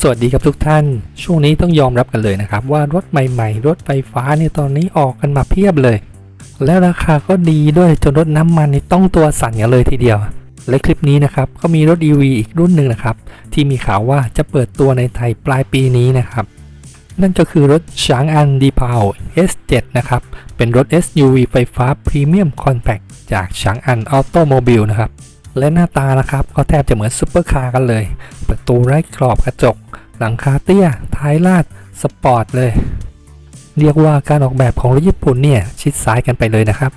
สวัสดีครับทุกท่าน ช่วงนี้ต้องยอมรับกันเลยนะครับ ว่ารถใหม่ๆ รถไฟฟ้าเนี่ยตอนนี้ออกกันมาเพียบเลย และราคาก็ดีด้วยจนรถน้ำมันนี่ต้องตัวสั่นกันเลยทีเดียว และคลิปนี้นะครับก็มีรถ EV อีกรุ่นหนึ่งนะครับ ที่มีข่าวว่าจะเปิดตัวในไทยปลายปีนี้นะครับ นั่นก็คือรถช้างอันดีพาว S7 นะครับ เป็นรถ SUV ไฟฟ้าพรีเมียมคอนแ a คจากช้างอันออโตโมบิลนะครับ และหน้าตานะครับก็แทบจะเหมือนซุปเปอร์คาร์กันเลย ประตูไร้กรอบกระจก หลังคาเตี้ย ท้ายลาด สปอร์ตเลย เรียกว่าการออกแบบของรถญี่ปุ่นเนี่ย ชิดซ้ายกันไปเลยนะครับ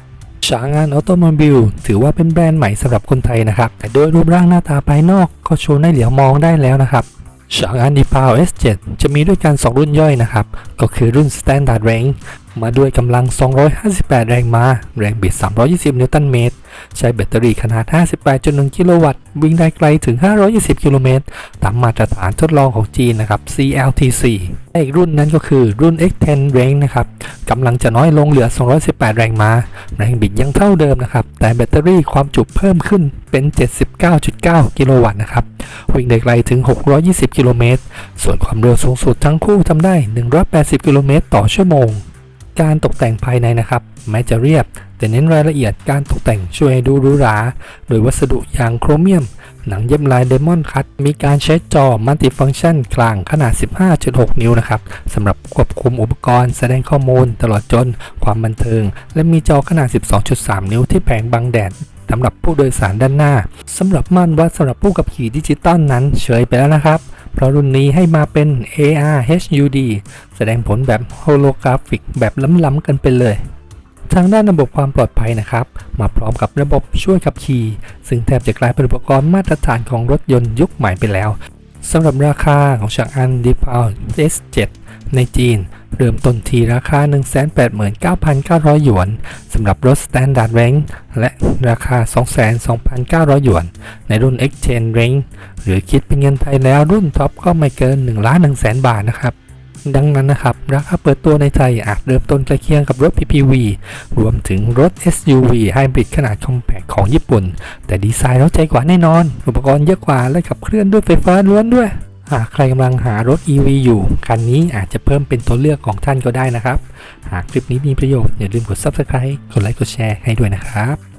ฉางานออโตโมบิลถือว่าเป็นแบรนด์ใหม่สำหรับคนไทยนะครับ แต่โดยรูปร่างหน้าตาภายนอกก็โชว์ให้เหลียวมองได้แล้วนะครับฉางานดีพาว S7 จะมีด้วยกัน 2 รุ่นย่อยนะครับ ก็คือรุ่น Standard Range มาด้วยกำลัง 258 แรงม้า แรงบิด 320 นิวตันเมตร ใช้แบตเตอรี่ขนาด 58.1 กิโลวัตต์ วิ่งได้ไกลถึง 520 กิโลเมตร ตามมาตรฐานทดลองของจีนนะครับ CLTC และอีกรุ่นนั้นก็คือรุ่น X10 Range นะครับกำลังจะน้อยลงเหลือ 218 แรงม้า แรงบิดยังเท่าเดิมนะครับ แต่แบตเตอรี่ความจุเพิ่มขึ้นเป็น 79.9 กิโลวัตต์นะครับ วิ่งได้ไกลถึง 620 กิโลเมตร ส่วนความเร็วสูงสุดทั้งคู่ทำได้ 180 กิโลเมตรต่อชั่วโมง การตกแต่งภายในนะครับ แม้จะเรียบ แต่เน้นรายละเอียดการตกแต่งช่วยให้ดูหรูหราโดยวัสดุอย่างโครเมียม หนังเย็บลายเดมอนคัตมีการใช้จอมัลติฟังก์ชันกลางขนาด 15.6 นิ้วนะครับสำหรับควบคุมอุปกรณ์แสดงข้อมูลตลอดจนความบันเทิง และมีจอขนาด 12.3 นิ้วที่แผงบังแดดำหรับผู้โดยสารด้านหน้าสำหรับม่านวัดสำหรับผู้ขับขี่ดิจิตอลนั้นเฉยไปแล้วนะครับ เพราะรุ่นนี้ให้มาเป็น AR HUD แสดงผลแบบโฮโลกราฟิกแบบล้ำๆกันไปเลยทางด้านระบบความปลอดภัยนะครับ มาพร้อมกับระบบช่วยขับขี่ ซึ่งแทบจะกลายเป็นอุปกรณ์มาตรฐานของรถยนต์ยุคใหม่ไปแล้วสำหรับราคาของชางอันดีพาว S7 ในจีน เริ่มต้นที่ราคา 189,900 หยวนสำหรับรถ Standard Range และราคา 22,900 หยวน ในรุ่น Exchange Range หรือคิดเป็นเงินไทยแล้วรุ่นท็อปก็ไม่เกิน1ล้าน1แสนบาทนะครับดังนั้นนะครับ ราคาเปิดตัวในไทยอาจเริ่มต้นใกล้เคียงกับรถ PPV รวมถึงรถ SUV ไฮบริดขนาดคอมแพคของญี่ปุ่น แต่ดีไซน์เราใจกว่าแน่นอน อุปกรณ์เยอะกว่าและขับเคลื่อนด้วยไฟฟ้าล้วนด้วย หากใครกำลังหารถ EV อยู่ คันนี้อาจจะเพิ่มเป็นตัวเลือกของท่านก็ได้นะครับ หากคลิปนี้มีประโยชน์อย่าลืมกด Subscribe กดไลค์กดแชร์ให้ด้วยนะครับ